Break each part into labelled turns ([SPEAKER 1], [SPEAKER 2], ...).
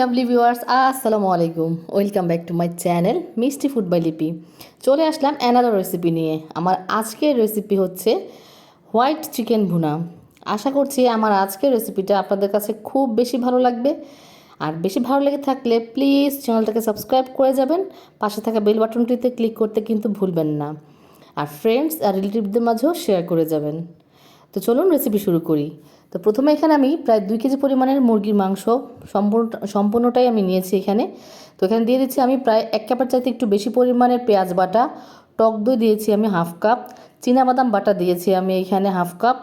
[SPEAKER 1] Lovely viewers আসসালামু আলাইকুম। Welcome back to my channel মিষ্টি ফুড বাই লিপি চলে আসলাম অ্যানাদার রেসিপি নিয়ে। আমার আজকের রেসিপি হচ্ছে হোয়াইট চিকেন ভুনা। আশা করছি আমার আজকের রেসিপিটা আপনাদের কাছে খুব বেশি ভালো লাগবে। আর বেশি ভালো লেগে থাকলে প্লিজ চ্যানেলটাকে সাবস্ক্রাইব করে যাবেন। পাশে থাকা বেল বাটনটিতে ক্লিক করতে কিন্তু ভুলবেন না। আর ফ্রেন্ডস আর রিলেটিভদের মাঝেও শেয়ার করে যাবেন। তো চলুন রেসিপি শুরু করি। তো প্রথমে এখানে আমি প্রায় দুই কেজি পরিমাণের মুরগির মাংস সম্পূর্ণ, সম্পূর্ণটাই আমি নিয়েছি এখানে। তো এখানে দিয়ে দিচ্ছি আমি প্রায় এক কাপের চাইতে একটু বেশি পরিমাণের পেঁয়াজ বাটা, টক দই দিয়েছি আমি হাফ কাপ বাদাম বাটা দিয়েছি আমি এখানে হাফ কাপ।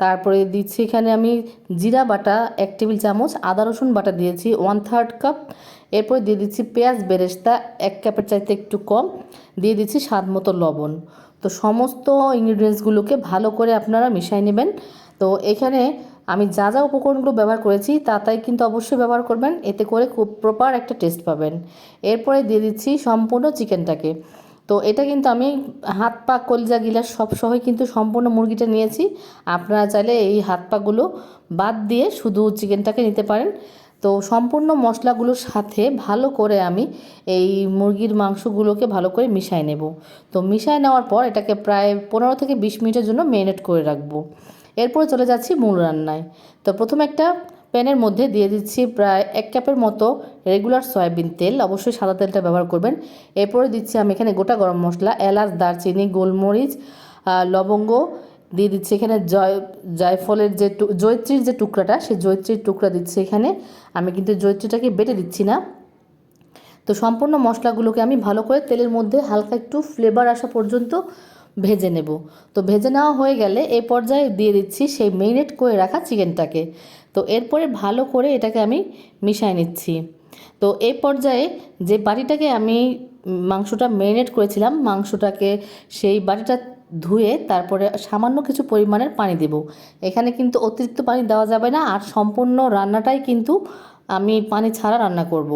[SPEAKER 1] তারপরে দিচ্ছি এখানে আমি জিরা বাটা এক টেবিল চামচ, আদা রসুন বাটা দিয়েছি ওয়ান থার্ড কাপ। এরপরে দিয়ে দিচ্ছি পেঁয়াজ বেরেস্তা এক কাপের চাইতে একটু কম। দিয়ে দিচ্ছি স্বাদ মতো লবণ। তো সমস্ত ইনগ্রিডিয়েন্টসগুলোকে ভালো করে আপনারা মিশিয়ে নেবেন। তো এখানে আমি যা যা উপকরণগুলো ব্যবহার করেছি, তা তাই কিন্তু অবশ্যই ব্যবহার করবেন। এতে করে খুব প্রপার একটা টেস্ট পাবেন। এরপরে দিয়ে দিচ্ছি সম্পূর্ণ চিকেনটাকে তো এটা কিন্তু আমি হাত পা কলজা গিলাস সব সহই কিন্তু সম্পূর্ণ মুরগিটা নিয়েছি। আপনারা চাইলে এই হাত পাগুলো বাদ দিয়ে শুধু চিকেনটাকে নিতে পারেন। তো সম্পূর্ণ মশলাগুলোর সাথে ভালো করে আমি এই মুরগির মাংসগুলোকে ভালো করে মিশাই নেব। তো মিশাই নেওয়ার পর এটাকে প্রায় পনেরো থেকে বিশ মিনিটের জন্য মেরিনেট করে রাখব। এরপরে চলে যাচ্ছি মূল রান্নায়। তো প্রথমে একটা প্যানের মধ্যে দিয়ে দিচ্ছি প্রায় এক কাপের মতো রেগুলার সয়াবিন তেল। অবশ্যই সাদা তেলটা ব্যবহার করবেন। এরপরে দিচ্ছি আমি এখানে গোটা গরম মশলা, এলাচ, দারচিনি, গোলমরিচ লবঙ্গ। দিয়ে দিচ্ছি এখানে জয়, জয়ফলের যে জয়ত্রীর যে টুকরাটা, সেই জয়ত্রীর টুকরা দিচ্ছি এখানে। আমি কিন্তু জয়ত্রীটাকে বেটে দিচ্ছি না। তো সম্পূর্ণ মশলাগুলোকে আমি ভালো করে তেলের মধ্যে হালকা একটু ফ্লেভার আসা পর্যন্ত ভেজে নেব। তো ভেজে নেওয়া হয়ে গেলে এ পর্যায়ে দিয়ে দিচ্ছি সেই মেরিনেট করে রাখা চিকেনটাকে তো এরপরে ভালো করে এটাকে আমি মিশাই নিচ্ছি। তো এই পর্যায়ে যে বাটিটাকে আমি মাংসটা মেরিনেট করেছিলাম, মাংসটাকে সেই বাটিটা ধুয়ে তারপরে সামান্য কিছু পরিমাণের পানি দেব। এখানে কিন্তু অতিরিক্ত পানি দেওয়া যাবে না, আর সম্পূর্ণ রান্নাটাই কিন্তু আমি পানি ছাড়া রান্না করব।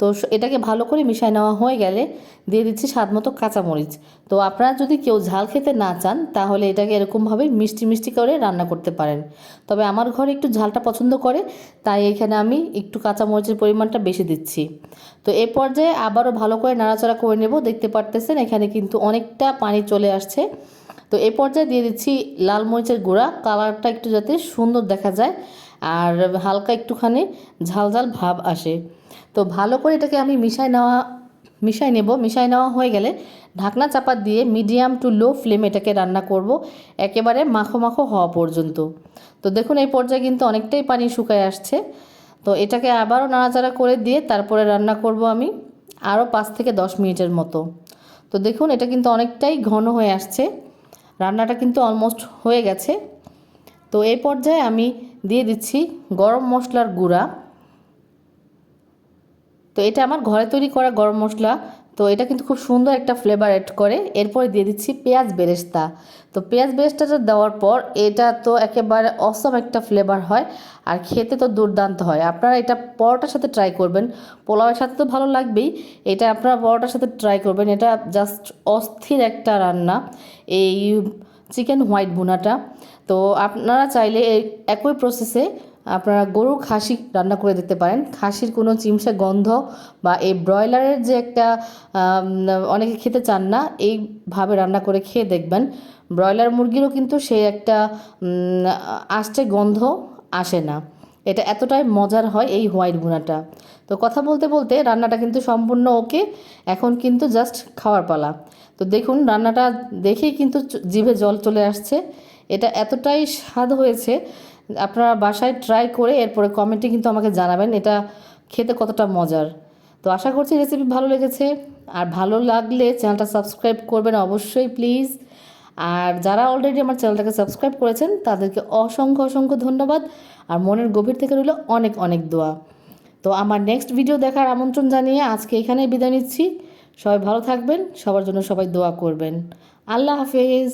[SPEAKER 1] তো এটাকে ভালো করে মিশাই নেওয়া হয়ে গেলে দিয়ে দিচ্ছি স্বাদ মতো কাঁচামরিচ। তো আপনারা যদি কেউ ঝাল খেতে না চান, তাহলে এটাকে এরকমভাবে মিষ্টি মিষ্টি করে রান্না করতে পারেন। তবে আমার ঘরে একটু ঝালটা পছন্দ করে, তাই এখানে আমি একটু কাঁচামরিচের পরিমাণটা বেশি দিচ্ছি। তো এ পর্যায়ে আবারও ভালো করে নাড়াচাড়া করে নেব। দেখতে পারতেছেন এখানে কিন্তু অনেকটা পানি চলে আসছে। তো এ পর্যায়ে দিয়ে দিচ্ছি লাল মরিচের গুঁড়া। কালারটা একটু যাতে সুন্দর দেখা যায়। আর হালকা একটুখানি ঝাল ঝাল ভাব আসে। তো ভালো করে এটাকে আমি মিশাই নেওয়া, মিশাই নেব। মিশাই নেওয়া হয়ে গেলে ঢাকনা চাপা দিয়ে মিডিয়াম টু লো ফ্লেম এটাকে রান্না করব একেবারে মাখো মাখো হওয়া পর্যন্ত। তো দেখুন এই পর্যায়ে কিন্তু অনেকটাই পানি শুকায় আসছে। তো এটাকে আবারও নাড়াচাড়া করে দিয়ে তারপরে রান্না করব আমি আরও পাঁচ থেকে দশ মিনিটের মতো। তো দেখুন এটা কিন্তু অনেকটাই ঘন হয়ে আসছে। রান্নাটা কিন্তু অলমোস্ট হয়ে গেছে। তো এই পর্যায়ে আমি দিয়ে দিচ্ছি গরম মশলার গুঁড়া। তো এটা আমার ঘরে তৈরি করা গরম মশলা। তো এটা কিন্তু খুব সুন্দর একটা ফ্লেভার অ্যাড করে। এরপরে দিয়ে দিচ্ছি পেঁয়াজ বেরেস্তা। তো পেঁয়াজ বেরেস্তাটা দেওয়ার পর এটা তো একেবারে অসম একটা ফ্লেভার হয় আর খেতে তো দুর্দান্ত হয়। আপনারা এটা পরোটার সাথে ট্রাই করবেন। পোলাওয়ের সাথে তো ভালো লাগবেই। এটা আপনারা পরোটার সাথে ট্রাই করবেন। এটা জাস্ট অস্থির একটা রান্না। এই চিকেন হোয়াইট বুনাটা তো আপনারা চাইলে একই প্রসেসে আপনারা গরু খাসি রান্না করে দিতে পারেন। খাসির কোনো চিমসা গন্ধ বা এই ব্রয়লারের যে একটা অনেকে খেতে চান না, এইভাবে রান্না করে খেয়ে দেখবেন। ব্রয়লার মুরগিরও কিন্তু সেই একটা আষ্টে গন্ধ আসে না। এটা এতটাই মজার হয় এই হোয়াইট ভুনাটা। তো কথা বলতে বলতে রান্নাটা কিন্তু সম্পূর্ণ ওকে, এখন কিন্তু জাস্ট খাওয়ার পালা। তো দেখুন, রান্নাটা দেখেই কিন্তু জিভে জল চলে আসছে। এটা এতটাই স্বাদ হয়েছে, আপনারা বাসায় ট্রাই করে এরপরে কমেন্টে কিন্তু আমাকে জানাবেন এটা খেতে কতটা মজার। তো আশা করছি রেসিপি ভালো লেগেছে, আর ভালো লাগলে চ্যানেলটা সাবস্ক্রাইব করবেন অবশ্যই প্লিজ আর যারা অলরেডি আমার চ্যানেলটাকে সাবস্ক্রাইব করেছেন, তাদেরকে অসংখ্য অসংখ্য ধন্যবাদ। আর মনের গভীর থেকে রইল অনেক অনেক দোয়া। তো আমার নেক্সট ভিডিও দেখার আমন্ত্রণ জানিয়ে আজকে এখানেই বিদায় নিচ্ছি। সবাই ভালো থাকবেন, সবার জন্য সবাই দোয়া করবেন। আল্লাহ হাফেজ।